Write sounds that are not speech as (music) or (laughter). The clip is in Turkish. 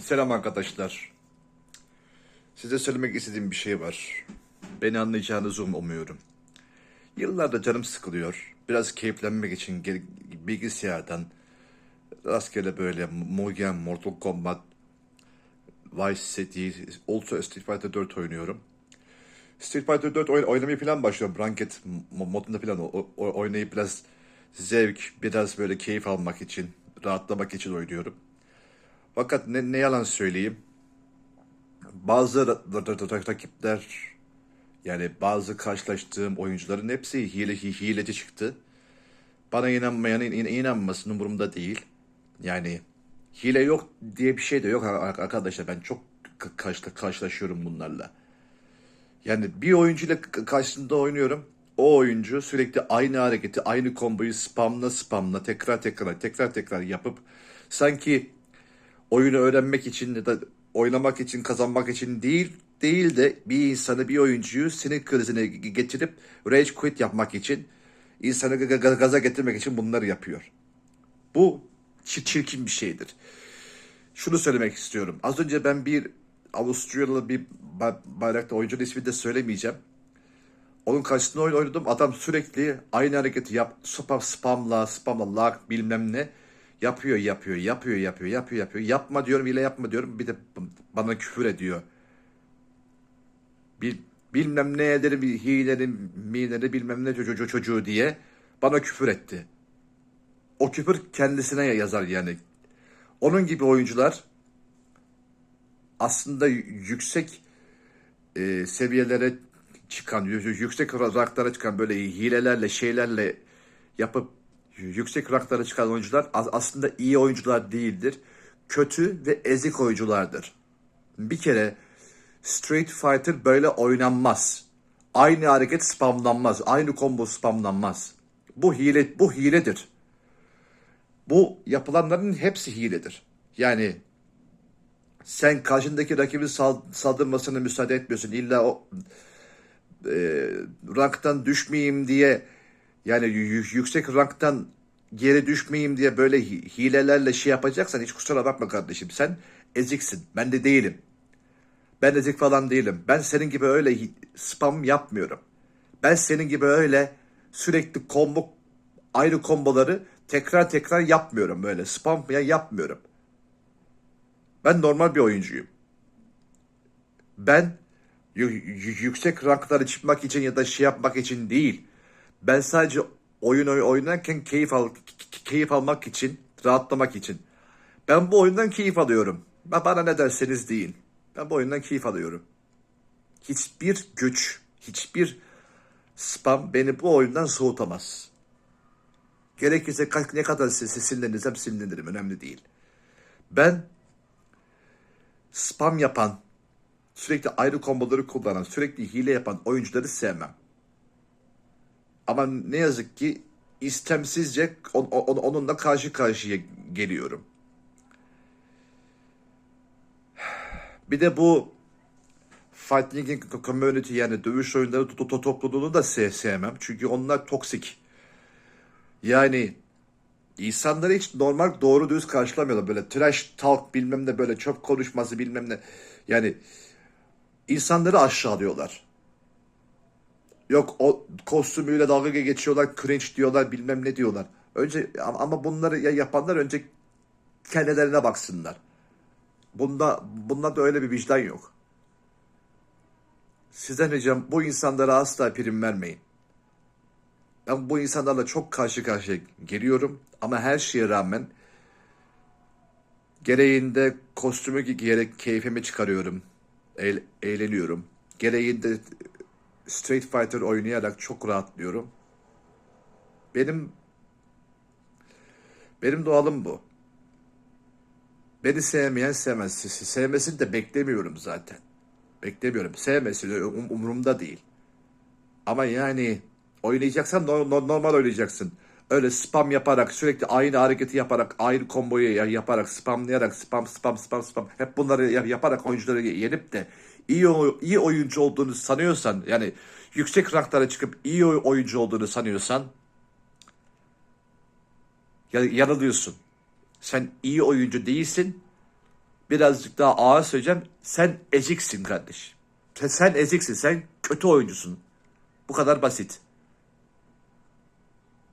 Selam arkadaşlar. Size söylemek istediğim bir şey var. Beni anlayacağınızı um- umuyorum. Yıllardır canım sıkılıyor. Biraz keyiflenmek için bilgisayardan rastgele böyle Mugen, Mortal Kombat, Vice City, Ultra Street Fighter 4 oynuyorum. Street Fighter 4 oyn- oynamaya falan başlıyorum. Ranked mo- modunda falan oynayıp biraz zevk, biraz böyle keyif almak için, rahatlamak için oynuyorum. Fakat ne, ne yalan söyleyeyim. Bazı ra- ra- ra- ra- rakipler yani bazı karşılaştığım oyuncuların hepsi hile, hi- hileci çıktı. Bana inanmayan in, inanmasın umurumda değil. Yani hile yok diye bir şey de yok ar- arkadaşlar. Ben çok karşıla, karşılaşıyorum bunlarla. Yani bir oyuncuyla karşısında oynuyorum. O oyuncu sürekli aynı hareketi, aynı komboyu spamla spamla tekrar tekrar tekrar tekrar yapıp sanki oyunu öğrenmek için ya da oynamak için, kazanmak için değil değil de bir insanı, bir oyuncuyu sinir krizine g- getirip rage quit yapmak için, insanı gaza getirmek için bunları yapıyor. Bu çir- çirkin bir şeydir. Şunu söylemek istiyorum. Az önce ben bir Avusturyalı bir ba- bayrakta oyuncunun ismini de söylemeyeceğim. Onun karşısında oynadım. Adam sürekli aynı hareketi yap, spam, spamla, spamla, lag bilmem ne yapıyor, yapıyor, yapıyor, yapıyor, yapıyor, yapıyor. Yapma diyorum, bile yapma diyorum. Bir de bana küfür ediyor. Bil, bilmem ne ederim, bir hilerim, mileri bilmem ne çocuğu, çocuğu diye bana küfür etti. O küfür kendisine yazar yani. Onun gibi oyuncular aslında yüksek e, seviyelere çıkan, yü- yüksek ranklara çıkan böyle hilelerle, şeylerle yapıp yüksek ranklara çıkan oyuncular as- aslında iyi oyuncular değildir. Kötü ve ezik oyunculardır. Bir kere Street Fighter böyle oynanmaz. Aynı hareket spamlanmaz. Aynı combo spamlanmaz. Bu hile bu hiledir. Bu yapılanların hepsi hiledir. Yani sen karşındaki rakibin sal- saldırmasına müsaade etmiyorsun. İlla o e, ranktan düşmeyeyim diye yani yüksek ranktan geri düşmeyeyim diye böyle hi- hilelerle şey yapacaksan hiç kusura bakma kardeşim. Sen eziksin. Ben de değilim. Ben ezik falan değilim. Ben senin gibi öyle spam yapmıyorum. Ben senin gibi öyle sürekli combo ayrı komboları tekrar tekrar yapmıyorum böyle. Spam ya yapmıyorum. Ben normal bir oyuncuyum. Ben yüksek ranklara çıkmak için ya da şey yapmak için değil. Ben sadece oyun oy- oynarken keyif al keyif almak için, rahatlamak için. Ben bu oyundan keyif alıyorum. Ben bana ne derseniz deyin. Ben bu oyundan keyif alıyorum. Hiçbir güç, hiçbir spam beni bu oyundan soğutamaz. Gerekirse ne kadar sesi sinirlenirsem sinirlenirim. Önemli değil. Ben spam yapan, sürekli ayrı komboları kullanan, sürekli hile yapan oyuncuları sevmem. Ama ne yazık ki istemsizce on- on- onunla karşı karşıya geliyorum. (sighs) Bir de bu Fighting Community yani dövüş oyunları to- to- topluluğunu da sev sevmem. Çünkü onlar toksik. Yani insanları hiç normal doğru düz karşılamıyorlar. Böyle trash talk bilmem ne böyle çöp konuşması bilmem ne. Yani insanları aşağılıyorlar. Yok o kostümüyle dalga geçiyorlar, cringe diyorlar, bilmem ne diyorlar. Önce ama bunları ya yapanlar önce kendilerine baksınlar. Bunda bunda da öyle bir vicdan yok. Sizden ricam bu insanlara asla prim vermeyin. Ben bu insanlarla çok karşı karşıya geliyorum ama her şeye rağmen gereğinde kostümü giyerek keyfimi çıkarıyorum. Eğ- eğleniyorum. Gereğinde Street Fighter oynayarak çok rahatlıyorum. Benim benim doğalım bu. Beni sevmeyen sevmez. Se- se- Sevmesini de beklemiyorum zaten. Beklemiyorum. Sevmesi de um- umurumda değil. Ama yani oynayacaksan no- no- normal oynayacaksın. Öyle spam yaparak sürekli aynı hareketi yaparak aynı komboyu ya- yaparak spamlayarak spam spam spam spam hep bunları ya- yaparak oyuncuları yenip de iyi iyi oyuncu olduğunu sanıyorsan yani yüksek ranklara çıkıp iyi oy- oyuncu olduğunu sanıyorsan ya- yanılıyorsun. Sen iyi oyuncu değilsin. birazcık daha ağır söyleyeceğim. Sen eziksin kardeş. Sen, sen eziksin. Sen kötü oyuncusun. Bu kadar basit.